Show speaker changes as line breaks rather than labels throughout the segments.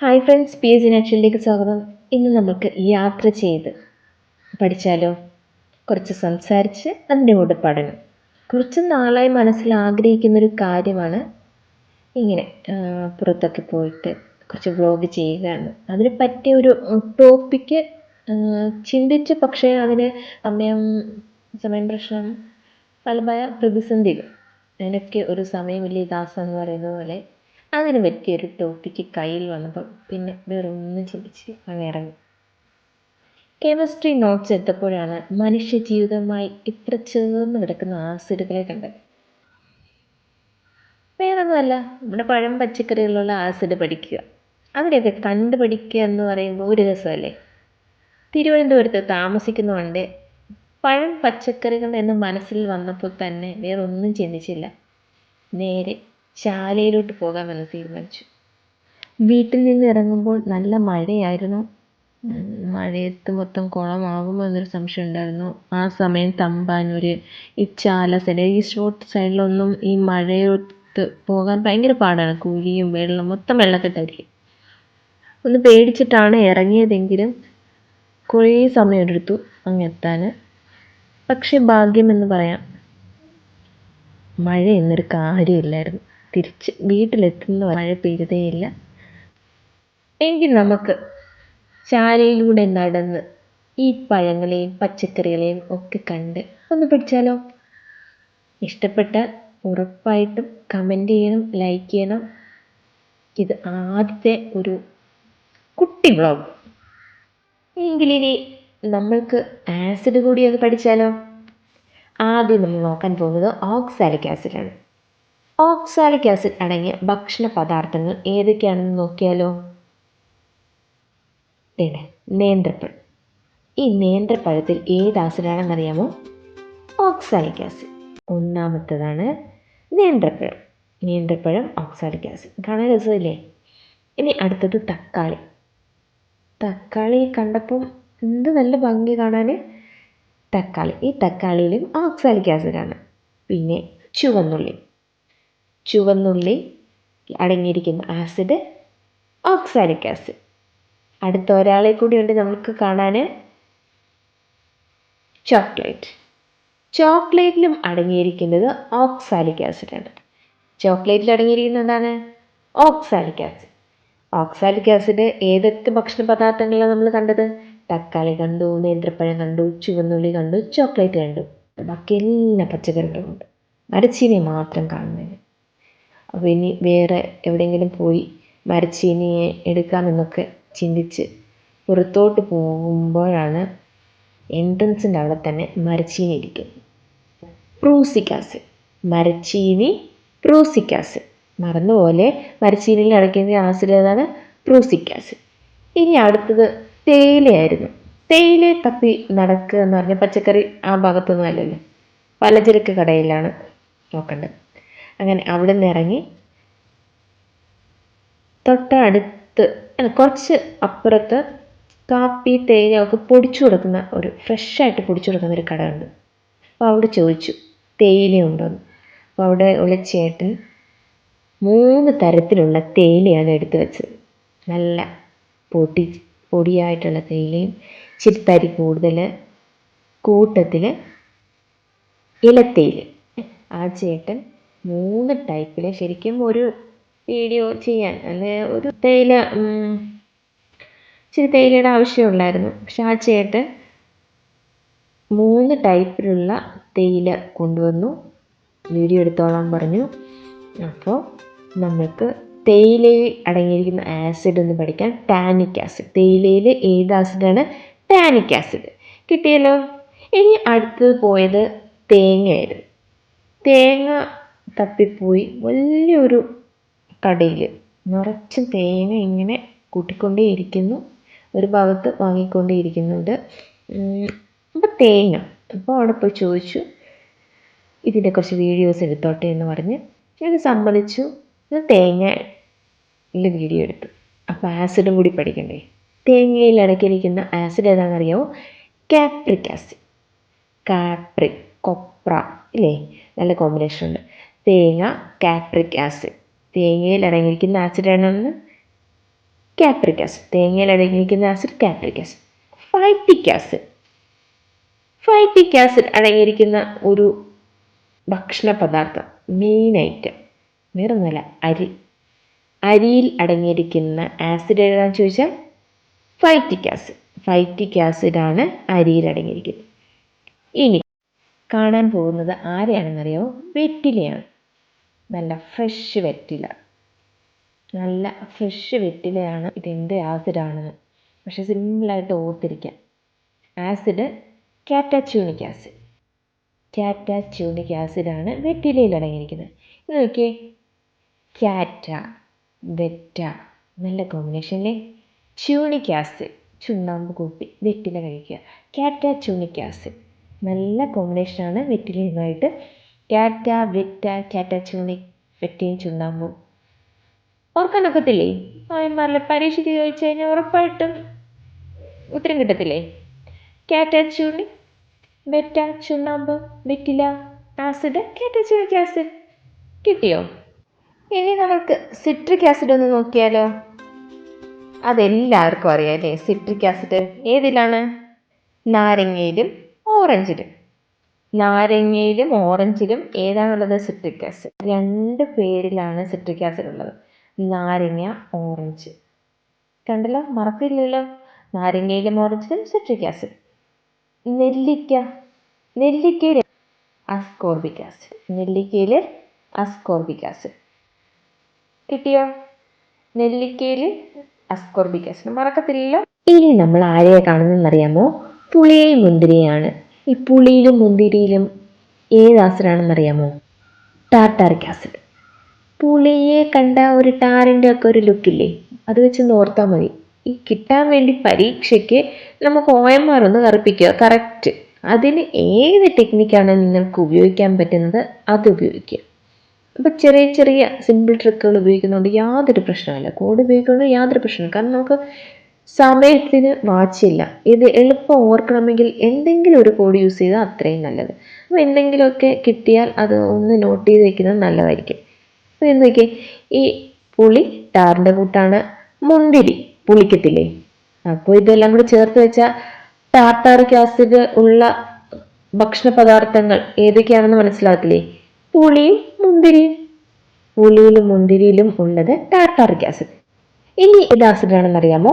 Hi friends P S നാച്ചുറലിലേക്ക് സ്വാഗതം. ഇന്ന് നമുക്ക് യാത്ര ചെയ്ത് പഠിച്ചാലോ? കുറച്ച് സംസാരിച്ച് അതിന്റെ കൂടെ പഠനം. കുറച്ച് നാളായി മനസ്സിൽ ആഗ്രഹിക്കുന്നൊരു കാര്യമാണ് ഇങ്ങനെ പുറത്തൊക്കെ പോയിട്ട് കുറച്ച് വ്ലോഗ് ചെയ്യുകയാണ്. അതിന് പറ്റിയ ഒരു ടോപ്പിക്ക് ചിന്തിച്ച് പക്ഷേ അതിന് സമയം സമയം പ്രശ്നം ഫലമായ പ്രതിസന്ധികൾ. എനിക്ക് ഒരു സമയമില്ല ദാസം എന്ന് പറയുന്നത് പോലെ. അതിന് പറ്റിയൊരു ടോപ്പിക്ക് കയ്യിൽ വന്നപ്പോൾ പിന്നെ വേറെ ഒന്നും ചിന്തിച്ച് അങ്ങ് ഇറങ്ങി. കെമിസ്ട്രി നോട്ട്സ് എടുത്തപ്പോഴാണ് മനുഷ്യ ജീവിതവുമായി ഇത്ര ചേർന്ന് കിടക്കുന്ന ആസിഡുകളെ കണ്ടത്. വേറൊന്നുമല്ല നമ്മുടെ പഴം പച്ചക്കറികളിലുള്ള ആസിഡ് പഠിക്കുക. അതിനെയൊക്കെ കണ്ടുപഠിക്കുക എന്ന് പറയുമ്പോൾ ഒരു രസമല്ലേ? തിരുവനന്തപുരത്ത് താമസിക്കുന്നതുകൊണ്ട് പഴം പച്ചക്കറികൾ എന്ന് മനസ്സിൽ വന്നപ്പോൾ തന്നെ വേറെ ഒന്നും ചിന്തിച്ചില്ല. നേരെ ശാലയിലോട്ട് പോകാമെന്ന് തീരുമാനിച്ചു. വീട്ടിൽ നിന്ന് ഇറങ്ങുമ്പോൾ നല്ല മഴയായിരുന്നു. മഴയത്ത് മൊത്തം കുളമാകുമോ എന്നൊരു സംശയം ഉണ്ടായിരുന്നു. ആ സമയം തമ്പാനൂര് ഈ ചാല സൈഡ് ഈ ഷോർട്ട് സൈഡിലൊന്നും ഈ മഴയത്ത് പോകാൻ ഭയങ്കര പാടാണ്. കുഴിയും വെള്ളം മൊത്തം വെള്ളക്കെട്ടായിരിക്കും ഒന്ന് പേടിച്ചിട്ടാണ് ഇറങ്ങിയതെങ്കിലും കുറേ സമയമെടുത്തു അങ്ങ് എത്താൻ പക്ഷെ ഭാഗ്യമെന്ന് പറയാം മഴ എന്നൊരു കാര്യമില്ലായിരുന്നു. തിരിച്ച് വീട്ടിലെത്തുന്ന മഴ പെയ്തേയില്ല. എങ്കിൽ നമുക്ക് ചാരയിലൂടെ നടന്ന് ഈ പഴങ്ങളെയും പച്ചക്കറികളെയും ഒക്കെ കണ്ട് ഒന്ന് പഠിച്ചാലോ? ഇഷ്ടപ്പെട്ടാൽ ഉറപ്പായിട്ടും കമന്റ് ചെയ്യണം ലൈക്ക് ചെയ്യണം. ഇത് ആദ്യത്തെ ഒരു കുട്ടി വ്ളോഗ് എങ്കിലിനി നമ്മൾക്ക് ആസിഡ് കൂടി അത് പഠിച്ചാലോ? ആദ്യം നമ്മൾ നോക്കാൻ പോകുന്നത് ഓക്സാലിക് ആസിഡാണ് ഓക്സാലിക് ആസിഡ് അടങ്ങിയ ഭക്ഷണ പദാർത്ഥങ്ങൾ ഏതൊക്കെയാണെന്ന് നോക്കിയാലോ? ഇവിടെ നേന്ത്രപ്പഴം. ഈ നേന്ത്രപ്പഴത്തിൽ ഏത് ആസിഡാണെന്നറിയാമോ? Oxalic acid. ഒന്നാമത്തതാണ് നേന്ത്രപ്പഴം. നേന്ത്രപ്പഴം ഓക്സാലിക് ആസിഡ്. കാണാൻ രസമില്ലേ? ഇനി അടുത്തത് തക്കാളി. തക്കാളി കണ്ടപ്പം എന്ത് നല്ല ഭംഗി കാണാൻ തക്കാളി. ഈ തക്കാളിയിലും ഓക്സാലിക് ആസിഡാണ്. പിന്നെ ചുവന്നുള്ളി. ചുവന്നുള്ളി അടങ്ങിയിരിക്കുന്ന ആസിഡ് ഓക്സാലിക് ആസിഡ്. അടുത്ത ഒരാളെ കൂടിയുണ്ട് നമുക്ക് കാണാൻ ചോക്ലേറ്റ്. ചോക്ലേറ്റിലും അടങ്ങിയിരിക്കുന്നത് ഓക്സാലിക് ആസിഡാണ്. ചോക്ലേറ്റിൽ അടങ്ങിയിരിക്കുന്നത് എന്താണ്? Oxalic acid. ഓക്സാലിക് ആസിഡ് ഏതൊക്കെ ഭക്ഷണ പദാർത്ഥങ്ങളാണ് നമ്മൾ കണ്ടത്? തക്കാളി കണ്ടു നേന്ത്രപ്പഴം കണ്ടു ചുവന്നുള്ളി കണ്ടു ചോക്ലേറ്റ് കണ്ടു. ബാക്കി എല്ലാ പച്ചക്കറികളും ഉണ്ട്. മരച്ചീനി മാത്രം കാണുന്നതിന്. അപ്പോൾ ഇനി വേറെ എവിടെയെങ്കിലും പോയി മരച്ചീനിയെ എടുക്കാമെന്നൊക്കെ ചിന്തിച്ച് പുറത്തോട്ട് പോകുമ്പോഴാണ് എൻട്രൻസിന്റെ അവിടെ തന്നെ മരച്ചീനി ഇരിക്കുന്നത്. പ്രൂസിക് ആസിഡ് മരച്ചീനി പ്രൂസിക് ആസിഡ് മറന്നുപോലെ മരച്ചീനിയിൽ അടയ്ക്കുന്ന ആസിഡ് ഏതാണ്? പ്രൂസിക് ആസിഡ് ഇനി അടുത്തത് തേയിലയായിരുന്നു. തേയില തപ്പി നടക്കുക എന്ന് പറഞ്ഞാൽ പച്ചക്കറി ആ ഭാഗത്തൊന്നും അല്ലല്ലോ. പലചരക്ക് കടയിലാണ് നോക്കേണ്ടത്. അങ്ങനെ അവിടെ നിന്ന് ഇറങ്ങി തൊട്ടടുത്ത് കുറച്ച് അപ്പുറത്ത് കാപ്പി തേയില ഒക്കെ പൊടിച്ചു കൊടുക്കുന്ന ഒരു ഫ്രഷായിട്ട് പൊടിച്ചു കൊടുക്കുന്ന ഒരു കട ഉണ്ട് അപ്പോൾ അവിടെ ചോദിച്ചു തേയില അപ്പോൾ അവിടെ ഉള്ള ചേട്ടൻ മൂന്ന് തരത്തിലുള്ള തേയിലയാണ് എടുത്തു വെച്ചത്. നല്ല പൊടി പൊടിയായിട്ടുള്ള തേയിലയും ഇച്ചിരി തരി കൂടുതൽ കൂട്ടത്തിൽ ഇലത്തേയില ആ ചേട്ടൻ മൂന്ന് ടൈപ്പിൽ ശരിക്കും ഒരു വീഡിയോ ചെയ്യാൻ അല്ലെ ഒരു തേയില ഇച്ചിരി തേയിലയുടെ ആവശ്യമുണ്ടായിരുന്നു പക്ഷെ ആ ചേട്ടൻ മൂന്ന് ടൈപ്പിലുള്ള തേയില കൊണ്ടുവന്നു. വീഡിയോ എടുത്തോളാൻ പറഞ്ഞു. അപ്പോൾ നമുക്ക് തേയിലയിൽ അടങ്ങിയിരിക്കുന്ന ആസിഡ് എന്ന് പഠിക്കാം. ടാനിക് ആസിഡ് തേയിലയിൽ ഏത് ആസിഡാണ് ടാനിക് ആസിഡ് കിട്ടിയല്ലോ? ഇനി അടുത്തത് പോയത് തേങ്ങയായിരുന്നു. തേങ്ങ തപ്പിപ്പോയി. വലിയൊരു കടയിൽ നിറച്ചും തേങ്ങ ഇങ്ങനെ കൂട്ടിക്കൊണ്ടേയിരിക്കുന്നു. ഒരു ഭാഗത്ത് വാങ്ങിക്കൊണ്ടേയിരിക്കുന്നുണ്ട്. അപ്പോൾ തേങ്ങ. അപ്പോൾ അവിടെ പോയി ചോദിച്ചു ഇതിന്റെ കുറച്ച് വീഡിയോസ് എടുത്തോട്ടെ എന്ന് പറഞ്ഞ്. ഞാൻ സമ്മതിച്ചു. തേങ്ങയിൽ വീഡിയോ എടുത്തു. അപ്പോൾ ആസിഡും കൂടി പഠിക്കണ്ടേ? തേങ്ങയിൽ അടക്കിയിരിക്കുന്ന ആസിഡ് ഏതാണെന്നറിയാമോ കാപ്രിക് ആസിഡ്. കാപ്രിക് കൊപ്ര ഇല്ലേ? നല്ല കോമ്പിനേഷൻ ഉണ്ട് തേങ്ങ കാപ്രിക് ആസിഡ് തേങ്ങയിൽ അടങ്ങിയിരിക്കുന്ന ആസിഡ് ഒന്ന് കാപ്രിക് ആസിഡ് തേങ്ങയിൽ അടങ്ങിയിരിക്കുന്ന acid capric acid phytic acid phytic acid അടങ്ങിയിരിക്കുന്ന ഒരു ഭക്ഷണ പദാർത്ഥം മെയിൻ ഐറ്റം വേറൊന്നുമല്ല അരി. അരിയിൽ അടങ്ങിയിരിക്കുന്ന ആസിഡ് ഏതാണെന്ന് ചോദിച്ചാൽ ഫൈറ്റിക് ആസിഡ് ഫൈറ്റിക് ആസിഡാണ് അരിയിൽ അടങ്ങിയിരിക്കുന്നത്. ഇനി കാണാൻ പോകുന്നത് ആരെയാണെന്നറിയോ? വെറ്റിലയാണ്. നല്ല ഫ്രഷ് വെറ്റില. നല്ല ഫ്രഷ് വെറ്റിലയാണ് ഇതെന്ത് ആസിഡാണെന്ന് പക്ഷേ സിമ്പിളായിട്ട് ഓർത്തിരിക്കാം. ആസിഡ് കാറ്റാച്യൂണിക് ആസിഡ് കാറ്റാച്യൂണിക് ആസിഡാണ് വെറ്റിലയിൽ അടങ്ങിയിരിക്കുന്നത്. ഇത് നോക്കിയേ. കാറ്റ വെറ്റ നല്ല കോമ്പിനേഷനിലെ ച്യൂണിക് ആസിഡ് ചുണ്ണാമ്പ് കൂപ്പി വെറ്റില കഴിക്കുക. കാറ്റാച്യൂണിക് ആസിഡ് നല്ല കോമ്പിനേഷനാണ് വെറ്റിലയുമായിട്ട് ക്യാറ്റ വെറ്റ കാറ്റാച്യൂണിക് വെറ്റയും ചുണ്ണാമ്പും. ഓർക്കാനൊക്കത്തില്ലേ? അവന്മാരിലെ പരീക്ഷയ്ക്ക് ചോദിച്ചു കഴിഞ്ഞാൽ ഉറപ്പായിട്ടും ഉത്തരം കിട്ടത്തില്ലേ? കാറ്റാച്ചൂണി വെറ്റ ചുണ്ണാമ്പ് വെറ്റില ആസിഡ് കാറ്റാച്ചൂണിക് ആസിഡ് കിട്ടിയോ? ഇനി നമുക്ക് സിട്രിക് ആസിഡ് ഒന്ന് നോക്കിയാലോ? അതെല്ലാവർക്കും അറിയാം അല്ലേ? സിട്രിക് ആസിഡ് ഏതിലാണ്? നാരങ്ങയിലും ഓറഞ്ചിലും. നാരങ്ങയിലും ഓറഞ്ചിലും ഏതാണുള്ളത്? Citric acid. രണ്ട് പേരിലാണ് സിട്രിക് ആസിഡ് ഉള്ളത് നാരങ്ങ ഓറഞ്ച്. കണ്ടല്ലോ? മറക്കില്ലല്ലോ? നാരങ്ങയിലും ഓറഞ്ചിലും സിട്രിക് ആസിഡ്. നെല്ലിക്ക. നെല്ലിക്കയിൽ അസ്കോർബിക് ആസിഡ്. നെല്ലിക്കയിൽ അസ്കോർബിക് ആസിഡ്. കിട്ടിയോ? നെല്ലിക്കയിൽ അസ്കോർബിക് ആസിഡ്. മറക്കത്തില്ലല്ലോ? ഇനി നമ്മൾ ആരെയാണ് കാണുന്നതെന്നറിയാമോ? പുളിയെയും മുന്തിരിയാണ് ഈ പുളിയിലും മുന്തിരിയിലും ഏത് ആസിഡാണെന്നറിയാമോ? Tartaric acid. പുളിയെ കണ്ട ഒരു ടാറിന്റെ ഒക്കെ ഒരു ലുക്കില്ലേ? അത് വെച്ച് നോർത്താൽ മതി. ഈ കിട്ടാൻ വേണ്ടി പരീക്ഷയ്ക്ക് നമുക്ക് ഒ എം ആർ ഒന്ന് കറുപ്പിക്കുക കറക്റ്റ് അതിന് ഏത് ടെക്നിക്കാണ് നിങ്ങൾക്ക് ഉപയോഗിക്കാൻ പറ്റുന്നത് അത് ഉപയോഗിക്കുക. അപ്പോൾ ചെറിയ ചെറിയ സിമ്പിൾ ട്രിക്കുകൾ ഉപയോഗിക്കുന്നതുകൊണ്ട് യാതൊരു പ്രശ്നമില്ല കോഡ് ഉപയോഗിക്കുന്നത് യാതൊരു പ്രശ്നമില്ല കാരണം നമുക്ക് സമയത്തിന് വാച്ചില്ല. ഇത് എളുപ്പം ഓർക്കണമെങ്കിൽ എന്തെങ്കിലും ഒരു കോഡ് യൂസ് ചെയ്താൽ അത്രയും നല്ലത്. അപ്പോൾ എന്തെങ്കിലുമൊക്കെ കിട്ടിയാൽ അത് ഒന്ന് നോട്ട് ചെയ്ത് വെക്കുന്നത് നല്ലതായിരിക്കും. അപ്പോൾ എന്തൊക്കെ ഈ പുളി ടാറിന്റെ കൂട്ടാണ് മുന്തിരി പുളിക്കത്തില്ലേ? അപ്പോൾ ഇതെല്ലാം കൂടി ചേർത്ത് വെച്ചാൽ ടാർട്ടാറിക് ആസിഡ് ഉള്ള ഭക്ഷണ പദാർത്ഥങ്ങൾ ഏതൊക്കെയാണെന്ന് മനസ്സിലാകത്തില്ലേ പുളിയും മുന്തിരിയും. പുളിയിലും മുന്തിരിയിലും ഉള്ളത് ടാർട്ടാറിക് ആസിഡ് ഇനി ഏത് ആസിഡാണെന്ന് അറിയാമോ?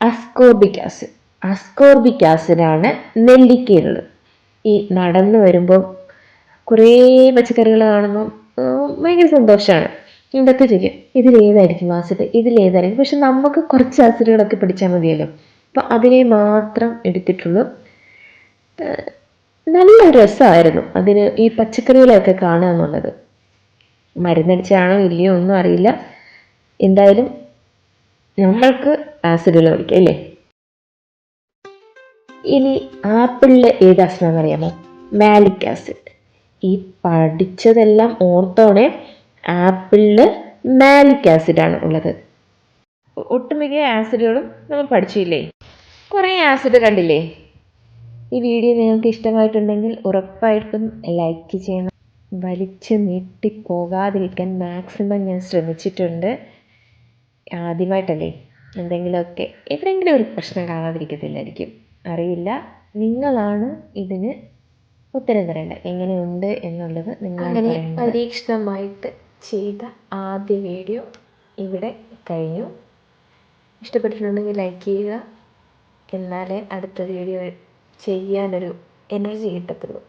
അസ്കോർബിക് ആസിഡ് അസ്കോർബിക് ആസിഡാണ് നെല്ലിക്കയിലുള്ളത്. ഈ നടന്നു വരുമ്പോൾ കുറേ പച്ചക്കറികൾ കാണുന്നു ഭയങ്കര സന്തോഷമാണ്. ഇതൊക്കെ ചെയ്യും. ഇതിലേതായിരിക്കും ആസിഡ് ഇതിലേതായിരിക്കും പക്ഷെ നമുക്ക് കുറച്ച് ആസിഡുകളൊക്കെ പിടിച്ചാൽ മതിയല്ലോ. അപ്പം അതിനെ മാത്രം എടുത്തിട്ടുള്ളൂ. നല്ല രസമായിരുന്നു അതിന് ഈ പച്ചക്കറികളെയൊക്കെ കാണുക എന്നുള്ളത്. മരുന്നടിച്ചാണോ ഇല്ലയോ ഒന്നും അറിയില്ല. എന്തായാലും നമ്മൾക്ക് ആസിഡുകൾ ഒഴിക്കാം അല്ലേ ഇനി ആപ്പിളിലെ ഏത് ആസിഡാണെന്ന് അറിയാമോ? മാലിക് ആസിഡ് ഈ പഠിച്ചതെല്ലാം ഓർത്തോടെ ആപ്പിളിൽ മാലിക് ആസിഡാണ് ഉള്ളത്. ഒട്ടുമിക്ക ആസിഡുകളും നമ്മൾ പഠിച്ചില്ലേ? കുറേ ആസിഡ് കണ്ടില്ലേ? ഈ വീഡിയോ നിങ്ങൾക്ക് ഇഷ്ടമായിട്ടുണ്ടെങ്കിൽ ഉറപ്പായിട്ടും ലൈക്ക് ചെയ്യണം. വലിച്ചു നീട്ടി പോകാതിരിക്കാൻ മാക്സിമം ഞാൻ ശ്രമിച്ചിട്ടുണ്ട്. ആദ്യമായിട്ടല്ലേ എന്തെങ്കിലുമൊക്കെ എവിടെയെങ്കിലും ഒരു പ്രശ്നം കാണാതിരിക്കത്തില്ലായിരിക്കും. അറിയില്ല. നിങ്ങളാണ് ഇതിന് ഉത്തരം തരേണ്ടത്. എങ്ങനെയുണ്ട് എന്നുള്ളത് നിങ്ങൾ
അങ്ങനെ പരീക്ഷിതമായിട്ട് ചെയ്ത ആദ്യ വീഡിയോ ഇവിടെ കഴിഞ്ഞു. ഇഷ്ടപ്പെട്ടിട്ടുണ്ടെങ്കിൽ ലൈക്ക് ചെയ്യുക. എന്നാലേ അടുത്ത വീഡിയോ ചെയ്യാനൊരു എനർജി കിട്ടത്തുള്ളൂ.